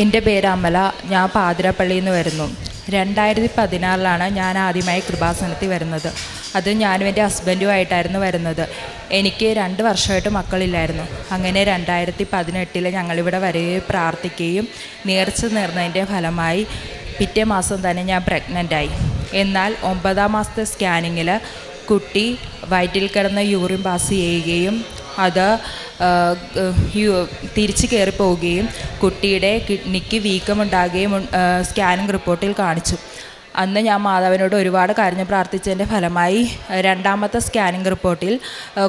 എന്റെ പേര് അമല. ഞാൻ പാതിരപ്പള്ളിയിൽ നിന്ന് വരുന്നു. രണ്ടായിരത്തി പതിനാറിലാണ് ഞാൻ ആദ്യമായി കൃപാസനത്തിൽ വരുന്നത്. അത് ഞാനും എന്റെ ഹസ്ബൻഡുമായിട്ടായിരുന്നു വരുന്നത്. എനിക്ക് രണ്ട് വർഷമായിട്ട് മക്കളില്ലായിരുന്നു. അങ്ങനെ രണ്ടായിരത്തി പതിനെട്ടിൽ ഞങ്ങളിവിടെ വരികയും പ്രാർത്ഥിക്കുകയും നേർച്ച നേർന്നതിന്റെ ഫലമായി പിറ്റേ മാസം തന്നെ ഞാൻ പ്രഗ്നന്റായി. എന്നാൽ ഒമ്പതാം മാസത്തെ സ്കാനിങ്ങിൽ കുട്ടി വയറ്റിൽ കിടന്ന് യൂറിൻ പാസ് ചെയ്യുകയും അത് തിരിച്ച് കയറി പോവുകയും കുട്ടിയുടെ കിഡ്നിക്ക് വീക്കമുണ്ടാകുകയും സ്കാനിംഗ് റിപ്പോർട്ടിൽ കാണിച്ചു. അന്ന് ഞാൻ മാതാവിനോട് ഒരുപാട് കരഞ്ഞ് പ്രാർത്ഥിച്ചതിന്റെ ഫലമായി രണ്ടാമത്തെ സ്കാനിംഗ് റിപ്പോർട്ടിൽ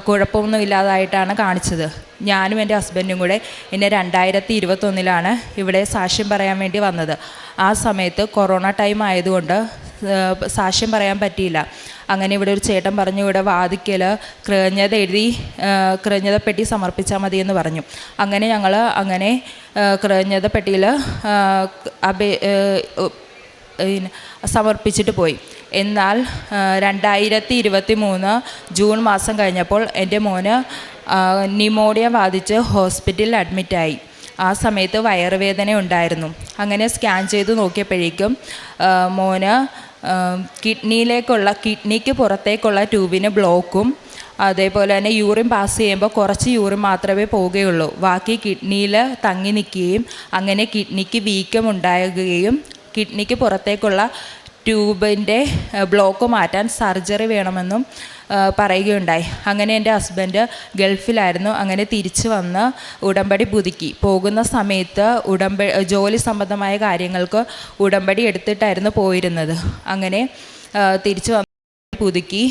കുഴപ്പമൊന്നുമില്ലാതായിട്ടാണ് കാണിച്ചത്. ഞാനും എന്റെ ഹസ്ബൻഡും കൂടെ എന്നെ രണ്ടായിരത്തി ഇരുപത്തൊന്നിലാണ് ഇവിടെ സാക്ഷ്യം പറയാൻ വേണ്ടി വന്നത്. ആ സമയത്ത് കൊറോണ ടൈം ആയതുകൊണ്ട് സാക്ഷ്യം പറയാൻ പറ്റിയില്ല. അങ്ങനെ ഇവിടെ ഒരു ചേട്ടൻ പറഞ്ഞു ഇവിടെ വാദിക്കൽ കൃതജ്ഞത എഴുതി കൃതജ്ഞതപ്പെട്ടി കൃതജ്ഞത പെട്ടി സമർപ്പിച്ചാൽ മതി എന്ന് പറഞ്ഞു. അങ്ങനെ ഞങ്ങൾ അങ്ങനെ കൃതജ്ഞതപ്പെട്ടിയിൽ കൃതജ്ഞത പെട്ടിയിൽ അപേ സമർപ്പിച്ചിട്ട് പോയി. എന്നാൽ രണ്ടായിരത്തി ഇരുപത്തി മൂന്ന് ജൂൺ മാസം കഴിഞ്ഞപ്പോൾ എന്റെ മോന് ന്യൂമോണിയ ബാധിച്ച് ഹോസ്പിറ്റലിൽ അഡ്മിറ്റായി. ആ സമയത്ത് വയറുവേദന ഉണ്ടായിരുന്നു. അങ്ങനെ സ്കാൻ ചെയ്ത് നോക്കിയപ്പോഴേക്കും മോന് കിഡ്നിയിലേക്കുള്ള കിഡ്നിക്ക് പുറത്തേക്കുള്ള ട്യൂബിന് ബ്ലോക്കും അതേപോലെ തന്നെ യൂറിൻ പാസ് ചെയ്യുമ്പോൾ കുറച്ച് യൂറിൻ മാത്രമേ പോവുകയുള്ളൂ. ബാക്കി കിഡ്നിയിൽ തങ്ങി നിൽക്കുകയും അങ്ങനെ കിഡ്നിക്ക് വീക്കം ഉണ്ടാകുകയും കിഡ്നിക്ക് പുറത്തേക്കുള്ള ട്യൂബിന്റെ ബ്ലോക്ക് മാറ്റാൻ സർജറി വേണമെന്നും പറയുകയുണ്ടായി. അങ്ങനെ എന്റെ ഹസ്ബൻഡ് ഗൾഫിലായിരുന്നു. അങ്ങനെ തിരിച്ചു വന്ന് ഉടമ്പടി പുതുക്കി. പോകുന്ന സമയത്ത് ഉടമ്പ ജോലി സംബന്ധമായ കാര്യങ്ങൾക്ക് ഉടമ്പടി എടുത്തിട്ടായിരുന്നു പോയിരുന്നത്. അങ്ങനെ തിരിച്ചു പുതുക്കി.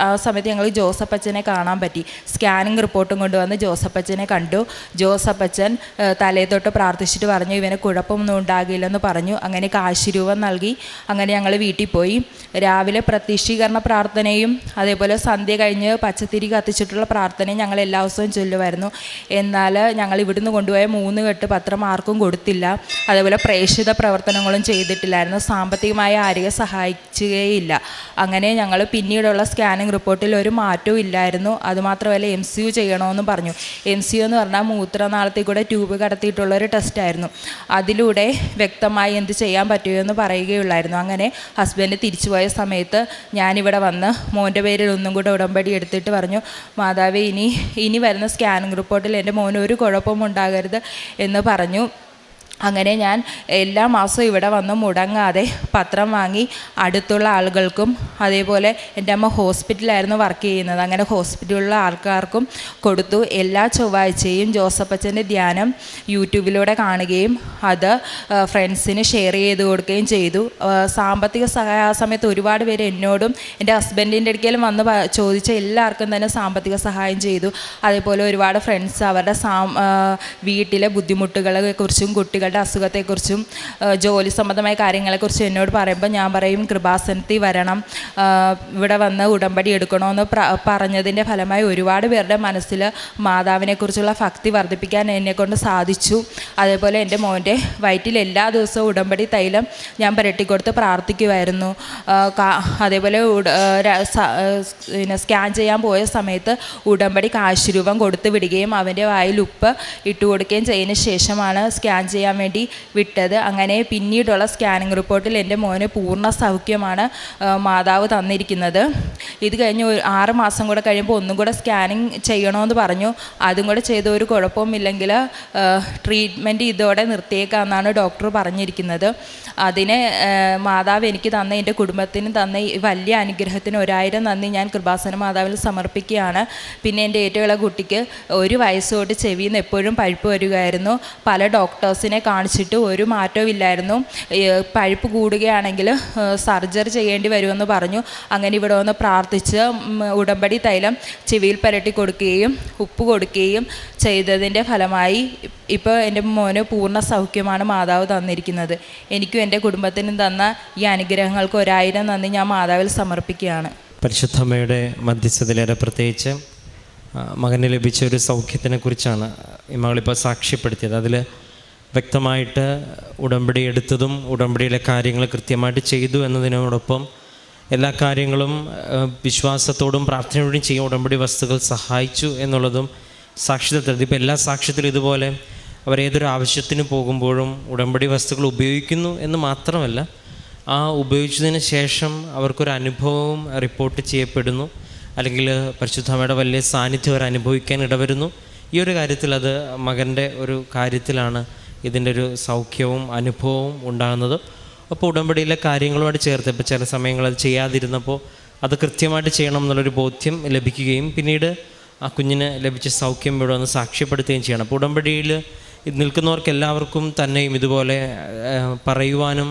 ആ, സമയത്ത് ഞങ്ങൾ ജോസപ്പച്ചനെ കാണാൻ പറ്റി. സ്കാനിങ് റിപ്പോർട്ടും കൊണ്ടുവന്ന് ജോസഫ് അച്ഛനെ കണ്ടു. ജോസപ്പച്ചൻ അച്ഛൻ തലേ തൊട്ട് പ്രാർത്ഥിച്ചിട്ട് പറഞ്ഞു ഇവന് കുഴപ്പമൊന്നും ഉണ്ടാകില്ലെന്ന് പറഞ്ഞു. അങ്ങനെ കാശ് രൂപ നൽകി. അങ്ങനെ ഞങ്ങൾ വീട്ടിൽ പോയി. രാവിലെ പ്രത്യക്ഷീകരണ പ്രാർത്ഥനയും അതേപോലെ സന്ധ്യ കഴിഞ്ഞ് പച്ചത്തിരി കത്തിച്ചിട്ടുള്ള പ്രാർത്ഥനയും ഞങ്ങൾ എല്ലാ ദിവസവും ചൊല്ലുമായിരുന്നു. എന്നാൽ ഞങ്ങൾ ഇവിടുന്ന് കൊണ്ടുപോയ മൂന്ന് കെട്ട് പത്രം ആർക്കും കൊടുത്തില്ല. അതേപോലെ പ്രേക്ഷിത പ്രവർത്തനങ്ങളും ചെയ്തിട്ടില്ലായിരുന്നു. സാമ്പത്തികമായി ആരെയും സഹായിക്കുകയില്ല അങ്ങനെ ഞങ്ങൾ പിന്നീടുള്ള സ്കാനിങ് റിപ്പോർട്ടിൽ ഒരു മാറ്റവും ഇല്ലായിരുന്നു. അതുമാത്രമല്ല എം സി യു ചെയ്യണമെന്ന് പറഞ്ഞു. എം സി യു എന്ന് പറഞ്ഞാൽ മൂത്രനാളത്തിൽ കൂടെ ട്യൂബ് കടത്തിയിട്ടുള്ള ഒരു ടെസ്റ്റായിരുന്നു അതിലൂടെ വ്യക്തമായി എന്ത് ചെയ്യാൻ പറ്റുമെന്ന് പറയുകയുള്ളായിരുന്നു. അങ്ങനെ ഹസ്ബൻഡ് തിരിച്ചു പോയ സമയത്ത് ഞാനിവിടെ വന്ന് മോന്റെ പേരിൽ ഒന്നും കൂടെ ഉടമ്പടി എടുത്തിട്ട് പറഞ്ഞു മാതാവ് ഇനി ഇനി വരുന്ന സ്കാനിങ് റിപ്പോർട്ടിൽ എന്റെ മോന് ഒരു കുഴപ്പവും എന്ന് പറഞ്ഞു. അങ്ങനെ ഞാൻ എല്ലാ മാസവും ഇവിടെ വന്ന് മുടങ്ങാതെ പത്രം വാങ്ങി അടുത്തുള്ള ആളുകൾക്കും അതേപോലെ എന്റെ അമ്മ ഹോസ്പിറ്റലായിരുന്നു വർക്ക് ചെയ്യുന്നത്. അങ്ങനെ ഹോസ്പിറ്റലിലുള്ള ആൾക്കാർക്കും കൊടുത്തു. എല്ലാ ചൊവ്വാഴ്ചയും ജോസഫച്ചന്റെ ധ്യാനം യൂട്യൂബിലൂടെ കാണുകയും അത് ഫ്രണ്ട്സിന് ഷെയർ ചെയ്ത് കൊടുക്കുകയും ചെയ്തു. സാമ്പത്തിക സഹായ ആ സമയത്ത് ഒരുപാട് പേര് എന്നോടും എന്റെ ഹസ്ബൻഡിന്റെ അടുക്കലും വന്ന് ചോദിച്ച എല്ലാവർക്കും തന്നെ സാമ്പത്തിക സഹായം ചെയ്തു. അതേപോലെ ഒരുപാട് ഫ്രണ്ട്സ് അവരുടെ സാ വീട്ടിലെ ബുദ്ധിമുട്ടുകളെ കുറിച്ചും കുട്ടികളുടെ അസുഖത്തെക്കുറിച്ചും ജോലി സംബന്ധമായ കാര്യങ്ങളെക്കുറിച്ചും എന്നോട് പറയുമ്പോൾ ഞാൻ പറയും കൃപാസനത്തിൽ വരണം. ഇവിടെ വന്ന് ഉടമ്പടി എടുക്കണമെന്ന് പറഞ്ഞതിന്റെ ഫലമായി ഒരുപാട് പേരുടെ മനസ്സിൽ മാതാവിനെക്കുറിച്ചുള്ള ഭക്തി വർദ്ധിപ്പിക്കാൻ എന്നെക്കൊണ്ട് സാധിച്ചു. അതേപോലെ എന്റെ മോന്റെ വയറ്റിൽ എല്ലാ ദിവസവും ഉടമ്പടി തൈലം ഞാൻ പുരട്ടിക്കൊടുത്ത് പ്രാർത്ഥിക്കുമായിരുന്നു അതേപോലെ പിന്നെ സ്കാൻ ചെയ്യാൻ പോയ സമയത്ത് ഉടമ്പടി കാശ് രൂപം കൊടുത്തു വിടുകയും അവന്റെ വായിൽ ഉപ്പ് ഇട്ട് ചെയ്തതിന് ശേഷമാണ് സ്കാൻ ചെയ്യാൻ വേണ്ടി വിട്ടത്. അങ്ങനെ പിന്നീടുള്ള സ്കാനിങ് റിപ്പോർട്ടിൽ എന്റെ മോന് പൂർണ സൗഖ്യമാണ് മാതാവ് തന്നിരിക്കുന്നത്. ഇത് കഴിഞ്ഞ് ആറ് മാസം കൂടെ കഴിയുമ്പോൾ ഒന്നും കൂടെ സ്കാനിങ് ചെയ്യണമെന്ന് പറഞ്ഞു. അതും കൂടെ ചെയ്ത ഒരു കുഴപ്പവുമില്ലെങ്കിൽ ട്രീറ്റ്മെന്റ് ഇതോടെ നിർത്തിയേക്കാമെന്നാണ് ഡോക്ടർ പറഞ്ഞിരിക്കുന്നത്. അതിന് മാതാവ് എനിക്ക് തന്ന എന്റെ കുടുംബത്തിന് തന്ന ഈ വലിയ അനുഗ്രഹത്തിന് ഒരായിരം നന്ദി ഞാൻ കൃപാസന മാതാവിൽ സമർപ്പിക്കുകയാണ്. പിന്നെ എന്റെ ഏറ്റവും ഇളയ കുട്ടിക്ക് ഒരു വയസ്സോട്ട് ചെവിയിൽ നിന്ന് എപ്പോഴും പഴുപ്പ് വരികയായിരുന്നു. പല ഡോക്ടേഴ്സിനെ കാണിച്ചിട്ട് ഒരു മാറ്റവും ഇല്ലായിരുന്നു. പഴുപ്പ് കൂടുകയാണെങ്കിൽ സർജറി ചെയ്യേണ്ടി വരുമെന്ന് പറഞ്ഞു. അങ്ങനെ ഇവിടെ വന്ന് പ്രാർത്ഥിച്ച് ഉടമ്പടി തൈലം ചെവിയിൽ പുരട്ടി കൊടുക്കുകയും ഉപ്പ് കൊടുക്കുകയും ചെയ്തതിന്റെ ഫലമായി ഇപ്പോൾ എന്റെ മോന് പൂർണ സൗഖ്യമാണ് മാതാവ് തന്നിരിക്കുന്നത്. എനിക്കും എന്റെ കുടുംബത്തിനും തന്ന ഈ അനുഗ്രഹങ്ങൾക്ക് ഒരായിരം നന്ദി ഞാൻ മാതാവിൽ സമർപ്പിക്കുകയാണ്. പരിശുദ്ധമ്മയുടെ മധ്യസ്ഥതയിലേറെ പ്രത്യേകിച്ച് മകന് ലഭിച്ച ഒരു സൗഖ്യത്തിനെ കുറിച്ചാണ് ഈ മകളിപ്പോൾ സാക്ഷ്യപ്പെടുത്തിയത്. അതിൽ വ്യക്തമായിട്ട് ഉടമ്പടി എടുത്തതും ഉടമ്പടിയിലെ കാര്യങ്ങൾ കൃത്യമായിട്ട് ചെയ്തു എന്നതിനോടൊപ്പം എല്ലാ കാര്യങ്ങളും വിശ്വാസത്തോടും പ്രാർത്ഥനയോടും ചെയ്യാൻ ഉടമ്പടി വസ്തുക്കൾ സഹായിച്ചു എന്നുള്ളതും സാക്ഷ്യത്തിൽ ഇപ്പോൾ എല്ലാ സാക്ഷ്യത്തിലും ഇതുപോലെ അവരേതൊരു ആവശ്യത്തിന് പോകുമ്പോഴും ഉടമ്പടി വസ്തുക്കൾ ഉപയോഗിക്കുന്നു എന്ന് മാത്രമല്ല ആ ഉപയോഗിച്ചതിന് ശേഷം അവർക്കൊരു അനുഭവവും റിപ്പോർട്ട് ചെയ്യപ്പെടുന്നു. അല്ലെങ്കിൽ പരിശുദ്ധമ്മയുടെ വലിയ സാന്നിധ്യം അവർ അനുഭവിക്കാൻ ഇടവരുന്നു. ഈ ഒരു കാര്യത്തിൽ അത് മകന്റെ ഒരു കാര്യത്തിലാണ് ഇതിന്റെ ഒരു സൗഖ്യവും അനുഭവവും ഉണ്ടാകുന്നത്. അപ്പോൾ ഉടമ്പടിയിലെ കാര്യങ്ങളുമായിട്ട് ചേർത്ത് ഇപ്പോൾ ചില സമയങ്ങൾ അത് ചെയ്യാതിരുന്നപ്പോൾ അത് കൃത്യമായിട്ട് ചെയ്യണം എന്നുള്ളൊരു ബോധ്യം ലഭിക്കുകയും പിന്നീട് ആ കുഞ്ഞിന് ലഭിച്ച സൗഖ്യം ഇവിടെ വന്ന് സാക്ഷ്യപ്പെടുത്തുകയും ചെയ്യണം. അപ്പോൾ ഉടമ്പടിയിൽ നിൽക്കുന്നവർക്ക് എല്ലാവർക്കും തന്നെയും ഇതുപോലെ പറയുവാനും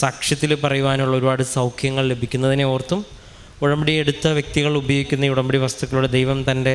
സാക്ഷ്യത്തിൽ പറയുവാനുള്ള ഒരുപാട് സൗഖ്യങ്ങൾ ലഭിക്കുന്നതിനെ ഓർത്തും ഉടമ്പടി എടുത്ത വ്യക്തികൾ ഉപയോഗിക്കുന്ന ഈ ഉടമ്പടി വസ്തുക്കളുടെ ദൈവം തന്റെ